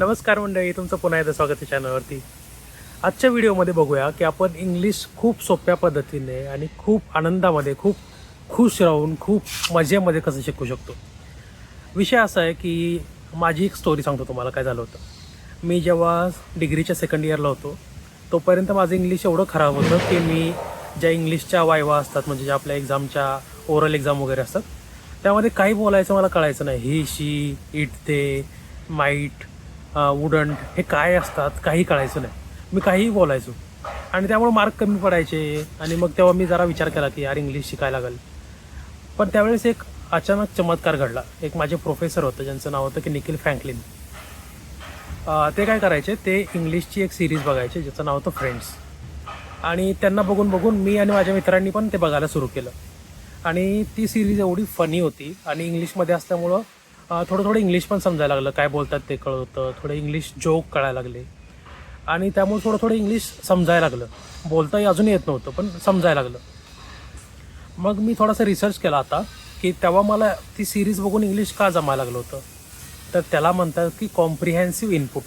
नमस्कार मंडळी तुमचं पुन्हा एकदा स्वागत आहे चॅनलवरती. आजच्या व्हिडिओमध्ये बघूया की आपण इंग्लिश खूप सोप्या पद्धतीने आणि खूप आनंदामध्ये खूप खुश राहून खूप मजेमध्ये कसं शिकू शकतो. विषय असा आहे की माझी एक स्टोरी सांगतो तुम्हाला काय झालं होतं. मी जेव्हा डिग्रीच्या सेकंड इयरला होतो तोपर्यंत माझं इंग्लिश एवढं खराब होतं की मी ज्या इंग्लिशच्या वायवा असतात म्हणजे ज्या आपल्या एक्झामच्या ओरल एक्झाम वगैरे असतात त्यामध्ये काही बोलायचं मला कळायचं नाही. ही शी इट ते माईट वुडंट हे काय असतात काही कळायचं नाही. मी काहीही बोलायचो. आणि त्यामुळे मार्क कमी पडायचे. आणि मग तेव्हा मी जरा विचार केला की यार इंग्लिश शिकायला लागेल. पण त्यावेळेस एक अचानक चमत्कार घडला. एक माझे प्रोफेसर होतं ज्यांचं नाव होतं की निखिल फ्रँकलिन. ते काय करायचे ते इंग्लिशची एक सिरीज बघायचे ज्याचं नाव होतं फ्रेंड्स आणि त्यांना बघून बघून मी आणि माझ्या मित्रांनी पण ते बघायला सुरू केलं. आणि ती सिरीज एवढी फनी होती. आणि इंग्लिशमध्ये असल्यामुळं थोडं थोडं इंग्लिश पण समजायला लागलं. काय बोलतात ते कळत. होतं थोडं इंग्लिश जोक कळायला लागले. आणि त्यामुळे थोडं थोडं इंग्लिश समजायला लागलं. बोलताही अजून येत नव्हतं पण समजायला लागलं. मग मी थोडासा रिसर्च केला आता की तेव्हा मला ती सिरीज बघून इंग्लिश का जमायला लागलं होतं? तर त्याला म्हणतात की कॉम्प्रिहेन्सिव्ह इनपुट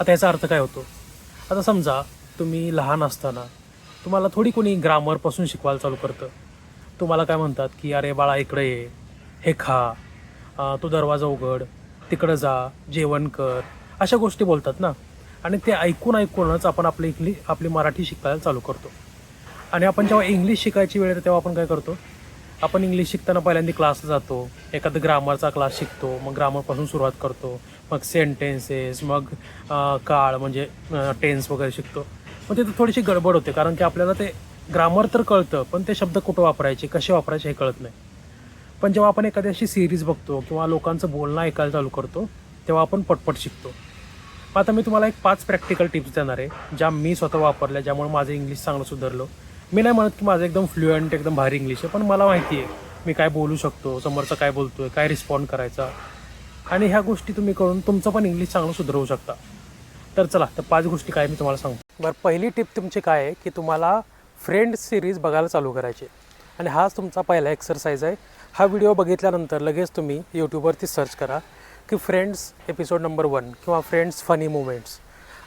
आता याचा अर्थ काय होतो? आता समजा तुम्ही लहान असताना तुम्हाला थोडी कोणी ग्रामरपासून शिकवायला चालू करतं. तुम्हाला काय म्हणतात की अरे बाळा इकडे ये. हे खा. तो दरवाजा उघड तिकडं जा जेवण कर अशा गोष्टी बोलतात ना. आणि ते ऐकून ऐकूनच आपण आपली इंग्लिश आपली मराठी शिकायला चालू करतो. आणि आपण जेव्हा इंग्लिश शिकायची वेळ येते तेव्हा आपण काय करतो? आपण इंग्लिश शिकताना पहिल्यांदा क्लास जातो. एखादा ग्रामरचा क्लास शिकतो मग ग्रामरपासून सुरुवात करतो. मग सेंटेन्सेस मग काळ म्हणजे टेन्स वगैरे शिकतो. मग तिथं थोडीशी गडबड होते कारण की आपल्याला ते ग्रामर तर कळतं पण ते शब्द कुठं वापरायचे कसे वापरायचे हे कळत नाही. पण जेव्हा आपण एखादी अशी सिरीज बघतो किंवा लोकांचं बोलणं ऐकायला चालू करतो तेव्हा आपण पटपट शिकतो. आता मी तुम्हाला एक पाच प्रॅक्टिकल टिप्स देणार आहे ज्या मी स्वतः वापरल्या ज्यामुळे माझं इंग्लिश चांगलं सुधारलं. मी नाही म्हणत की माझं एकदम फ्लुएंट एकदम भारी इंग्लिश आहे पण मला माहिती आहे मी काय बोलू शकतो समोरचं काय बोलतोय काय रिस्पॉन्ड करायचा. आणि ह्या गोष्टी तुम्ही करून तुमचं पण इंग्लिश चांगलं सुधारवू शकता. तर चला तर पाच गोष्टी काय मी तुम्हाला सांगतो बरं पहिली टिप तुमची काय आहे की तुम्हाला फ्रेंड सिरीज बघायला चालू करायची आणि हाच तुमचा पहिला एक्सरसाइज आहे. हा व्हिडिओ बघितल्यानंतर लगेच तुम्ही यूट्यूबवरती सर्च करा की फ्रेंड्स एपिसोड नंबर वन किंवा फ्रेंड्स फनी मुमेंट्स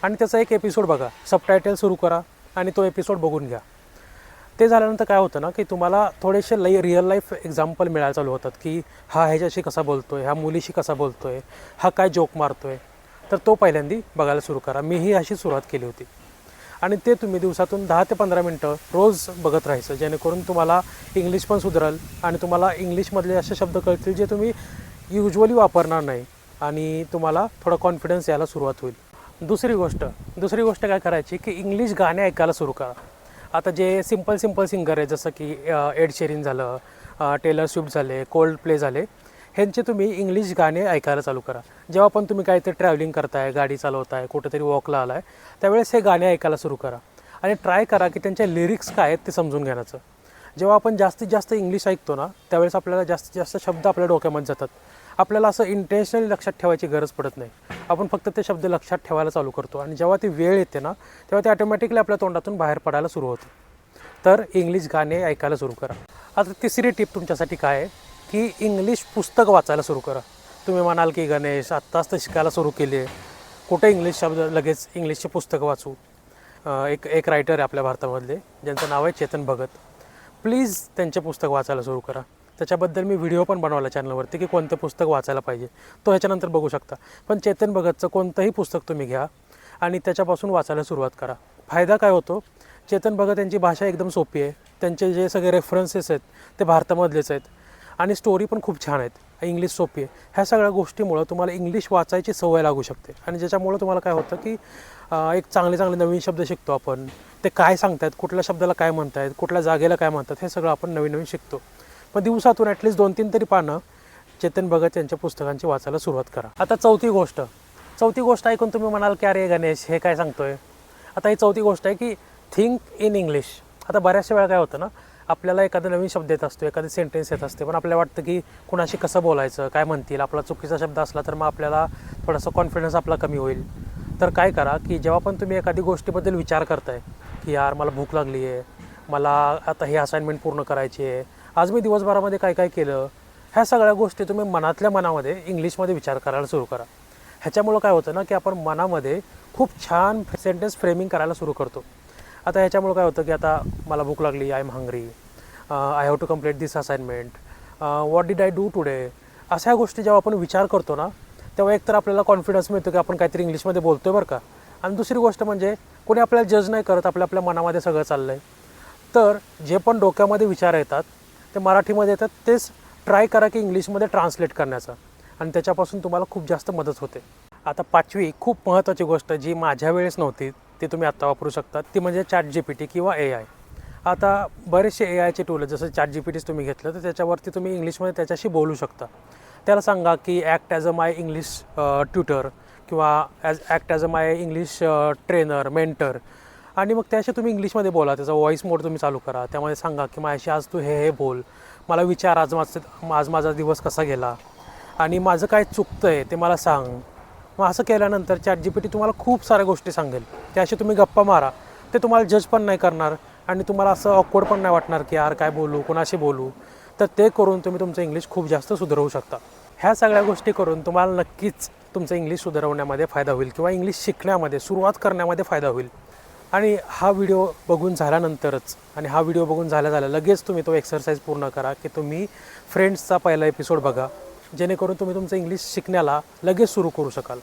आणि त्याचा एक एपिसोड बघा. सबटायटल सुरू करा आणि तो एपिसोड बघून घ्या. ते झाल्यानंतर काय होतं ना की तुम्हाला थोडेसे लई रिअल लाईफ एक्झाम्पल मिळायला चालू होतात की हा ह्याच्याशी कसा बोलतो आहे हा मुलीशी कसा बोलतो आहे हा काय जोक मारतो आहे तर तो पहिल्यांदी बघायला सुरू करा. मीही अशी सुरुवात केली होती. आणि ते तुम्ही दिवसातून दहा ते पंधरा मिनटं रोज बघत राहायचं जेणेकरून तुम्हाला इंग्लिश पण सुधरल आणि तुम्हाला इंग्लिशमधले असे शब्द कळतील जे तुम्ही युजली वापरणार नाही आणि तुम्हाला थोडा कॉन्फिडन्स यायला सुरुवात होईल. दुसरी गोष्ट दुसरी गोष्ट काय करायची की इंग्लिश गाणे ऐकायला सुरू करा. आता जे सिंपल सिंपल सिंगर आहे जसं की एड शेरिन झालं टेलर स्विफ्ट झाले कोल्ड प्ले झाले ह्यांचे तुम्ही इंग्लिश गाणे ऐकायला चालू करा. जेव्हा पण तुम्ही काहीतरी ट्रॅव्हलिंग करताय गाडी चालवताय कुठेतरी वॉकला आलाय त्यावेळेस हे गाणे ऐकायला सुरू करा. आणि ट्राय करा की त्यांच्या लिरिक्स काय आहेत ते समजून घेण्याचं. जेव्हा आपण जास्तीत जास्त इंग्लिश ऐकतो ना त्यावेळेस आपल्याला जास्तीत जास्त शब्द आपल्या डोक्यामध्ये जातात. आपल्याला असं इंटेन्शनली लक्षात ठेवायची गरज पडत नाही. आपण फक्त ते शब्द लक्षात ठेवायला चालू करतो आणि जेव्हा ती वेळ येते ना तेव्हा ते ऑटोमॅटिकली आपल्या तोंडातून बाहेर पडायला सुरू होतं. तर इंग्लिश गाणे ऐकायला सुरू करा. आता तिसरी टिप तुमच्यासाठी काय आहे? की इंग्लिश पुस्तक वाचायला सुरू करा. तुम्ही म्हणाल की गणेश आत्ताच तर शिकायला सुरू केली आहे. कुठे इंग्लिश शब्द लगेच इंग्लिशचे पुस्तकं वाचू? एक एक रायटर आहे आपल्या भारतामधले. ज्यांचं नाव आहे चेतन भगत. प्लीज त्यांचे पुस्तक वाचायला सुरू करा. त्याच्याबद्दल मी व्हिडिओ पण बनवला चॅनलवरती की कोणतं पुस्तक वाचायला पाहिजे. तो ह्याच्यानंतर बघू शकता. पण चेतन भगतचं कोणतंही पुस्तक तुम्ही घ्या आणि त्याच्यापासून वाचायला सुरुवात करा. फायदा काय होतो? चेतन भगत यांची भाषा एकदम सोपी आहे. त्यांचे जे सगळे रेफरन्सेस आहेत ते भारतामधलेच आहेत. आणि स्टोरी पण खूप छान आहेत. इंग्लिश सोपी आहे. ह्या सगळ्या गोष्टीमुळं तुम्हाला इंग्लिश वाचायची सवय लागू शकते. आणि ज्याच्यामुळं तुम्हाला काय होतं की एक चांगले चांगले नवीन शब्द शिकतो आपण. ते काय सांगतायत कुठल्या शब्दाला काय म्हणतायत कुठल्या जागेला काय म्हणतात हे सगळं आपण नवीन नवीन शिकतो. पण दिवसातून ॲटलिस्ट दोन तीन तरी पानं चेतन भगत यांच्या पुस्तकांची वाचायला सुरुवात करा. आता चौथी गोष्ट. चौथी गोष्ट ऐकून तुम्ही म्हणाल की अरे गणेश हे काय सांगतोय? आता ही चौथी गोष्ट आहे की थिंक इन इंग्लिश आता बऱ्याचशा वेळा काय होतं ना आपल्याला एखादा नवीन शब्द येत असतो एखादी सेंटेन्स येत असते पण आपल्याला वाटतं की कुणाशी कसं बोलायचं काय म्हणतील आपला चुकीचा शब्द असला तर मग आपल्याला थोडासा कॉन्फिडन्स आपला कमी होईल. तर काय करा की जेव्हा पण तुम्ही एखादी गोष्टीबद्दल विचार करताय की यार मला भूक लागली आहे मला आता ही असाइनमेंट पूर्ण करायची आहे आज मी दिवसभरामध्ये काय काय केलं ह्या सगळ्या गोष्टी तुम्ही मनातल्या मनामध्ये इंग्लिशमध्ये विचार करायला सुरू करा. ह्याच्यामुळं काय होतं ना की आपण मनामध्ये खूप छान सेंटेन्स फ्रेमिंग करायला सुरू करतो. आता ह्याच्यामुळं काय होतं की आता मला भूक लागली I am hungry I have to complete this assignment what did I do today अशा गोष्टी जेव्हा आपण विचार करतो ना तेव्हा एकतर आपल्याला कॉन्फिडन्स मिळतो की आपण काहीतरी इंग्लिशमध्ये बोलतो आहे बरं का. आणि दुसरी गोष्ट म्हणजे कोणी आपल्याला जज नाही करत आपल्या आपल्या मनामध्ये सगळं चाललं आहे तर जे पण डोक्यामध्ये विचार येतात ते मराठीमध्ये येतात तेच ट्राय करा की इंग्लिशमध्ये ट्रान्सलेट करण्याचा. आणि त्याच्यापासून तुम्हाला खूप जास्त मदत होते. आता पाचवी खूप महत्त्वाची गोष्ट जी माझ्या वेळेस नव्हती ती तुम्ही आत्ता वापरू शकता. ती म्हणजे चॅट जी पी टी किंवा ए आय आता बरेचसे ए आयचे टूल आहेत जसं चॅट जी पी टीच तुम्ही घेतलं तर त्याच्यावरती तुम्ही इंग्लिशमध्ये त्याच्याशी बोलू शकता. त्याला सांगा की act as a my English tutor किंवा as act as a my English trainer mentor आणि मग त्याशी तुम्ही इंग्लिशमध्ये बोला त्याचा व्हॉईस मोड तुम्ही चालू करा. त्यामध्ये सांगा की माझ्याशी आज तू हे हे बोल. मला विचार आज माझं आज माझा दिवस कसा गेला? आणि माझं काय चुकतं आहे ते मला सांग. मग असं केल्यानंतर चॅट जी पी टी तुम्हाला खूप साऱ्या गोष्टी सांगेल. त्याशी तुम्ही गप्पा मारा. ते तुम्हाला जज पण नाही करणार आणि तुम्हाला असं ऑकवर्ड पण नाही वाटणार की यार काय बोलू कोणाशी बोलू. तर ते करून तुम्ही तुमचं इंग्लिश खूप जास्त सुधारवू शकता. ह्या सगळ्या गोष्टी करून तुम्हाला नक्कीच तुमचं इंग्लिश सुधारवण्यामध्ये फायदा होईल किंवा इंग्लिश शिकण्यामध्ये सुरुवात करण्यामध्ये फायदा होईल. आणि हा व्हिडिओ बघून झाल्यानंतरच आणि हा व्हिडिओ बघून झाल्या झाल्या लगेच तुम्ही तो एक्सरसाइज पूर्ण करा की तुम्ही फ्रेंड्सचा पहिला एपिसोड बघा. जेणेकरून तुम्ही तुमचं इंग्लिश शिकण्याला लगेच सुरू करू शकाल.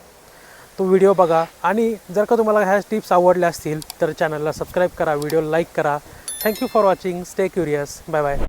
तो व्हिडिओ बघा. आणि जर का तुम्हाला ह्या टिप्स आवडल्या असतील तर चॅनलला सबस्क्राईब करा व्हिडिओ लाईक करा. Thank you for watching stay curious bye bye